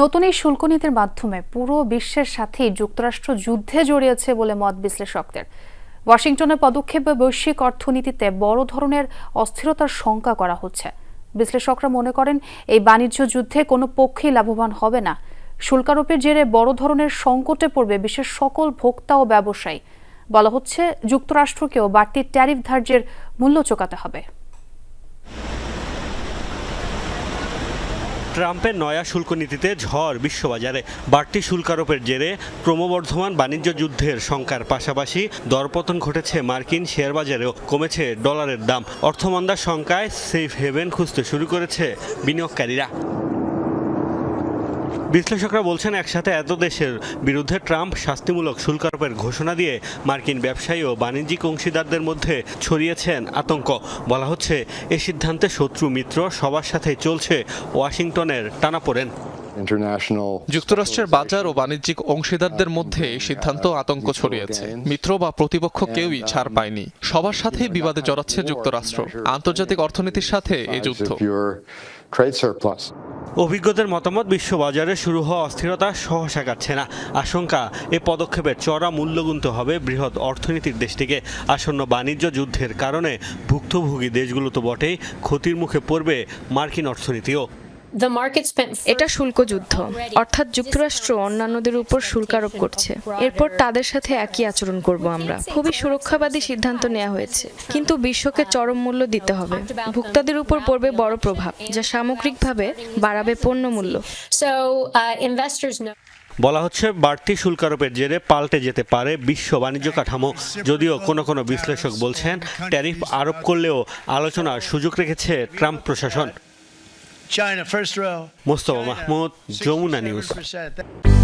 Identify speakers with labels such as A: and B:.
A: নতুন এই শুল্ক নীতির মাধ্যমে পুরো বিশ্বের সাথেই যুক্তরাষ্ট্র যুদ্ধে জড়িয়েছে বলে মত বিশ্লেষকদের। ওয়াশিংটনের পদক্ষেপে বৈশ্বিক অর্থনীতিতে বড় ধরনের অস্থিরতার শঙ্কা করা হচ্ছে। বিশ্লেষকরা মনে করেন, এই বাণিজ্য যুদ্ধে কোনো পক্ষেই লাভবান হবে না। শুল্কারোপের জেরে বড় ধরনের সংকটে পড়বে বিশ্বের সকল ভোক্তা ও ব্যবসায়ী। বলা হচ্ছে, যুক্তরাষ্ট্রকেও বাড়তি ট্যারিফ ধার্যের মূল্য চোকাতে হবে।
B: ট্রাম্পের নয়া শুল্ক নীতিতে ঝড় বিশ্ববাজারে। বাড়তি শুল্কারোপের জেরে ক্রমবর্ধমান বাণিজ্য যুদ্ধের শঙ্কার পাশাপাশি দরপতন ঘটেছে মার্কিন শেয়ারবাজারেও, কমেছে ডলারের দাম। অর্থমন্দার শঙ্কায় সেফ হেভেন খুঁজতে শুরু করেছে বিনিয়োগকারীরা। বিশ্লেষকরা বলছেন একসাথে এত দেশের বিরুদ্ধে ট্রাম্প শাস্তিমূলক শুল্কারোপের ঘোষণা দিয়ে মার্কিন ব্যবসায়ী ও বাণিজ্যিক অংশীদারদের মধ্যে ছড়িয়েছেন আতঙ্ক। বলা হচ্ছে এ সিদ্ধান্তে শত্রু মিত্র সবার সাথেই চলছে ওয়াশিংটনের টানাপোড়েন।
C: যুক্তরাষ্ট্রের বাজার ও বাণিজ্যিক অংশীদারদের মধ্যে এই সিদ্ধান্ত আতঙ্ক ছড়িয়েছে। মিত্র বা প্রতিপক্ষ কেউই ছাড় পায়নি। সবার সাথেই বিবাদে জড়াচ্ছে যুক্তরাষ্ট্র। আন্তর্জাতিক অর্থনীতির সাথে এই যুদ্ধ।
B: অভিজ্ঞদের মতামত, বিশ্ববাজারে শুরু হওয়া অস্থিরতা সহসা কাটছে না। আশঙ্কা, এ পদক্ষেপের চড়া মূল্য গুনতে হবে বৃহৎ অর্থনীতির দেশটিকে। আসন্ন বাণিজ্য যুদ্ধের কারণে ভুক্তভোগী দেশগুলো তো বটেই, ক্ষতির মুখে পড়বে মার্কিন অর্থনীতিও।
D: এটা শুল্ক যুদ্ধ। অর্থাৎ যুক্তরাষ্ট্র অন্যান্যদের উপর শুল্ক আরোপ করছে। এরপর তাদের সাথে একই আচরণ করব আমরা। খুবই সুরক্ষাবাদী সিদ্ধান্ত নেওয়া হয়েছে। কিন্তু বিশ্বকে চরম মূল্য দিতে হবে। ভোক্তাদের উপর পড়বে বড় প্রভাব যা সামগ্রিকভাবে বাড়াবে পণ্য মূল্য
E: So uh.
B: বলা হচ্ছে বাড়তি শুল্কারোপের জেরে পাল্টে যেতে পারে বিশ্ব বাণিজ্য কাঠামো। যদিও কোনো কোনো বিশ্লেষক বলছেন ট্যারিফ আরোপ করলেও আলোচনার সুযোগ রেখেছে ট্রাম্প প্রশাসন।
F: China, first row.
B: China, Mustafa
F: Mahmud, Jomuna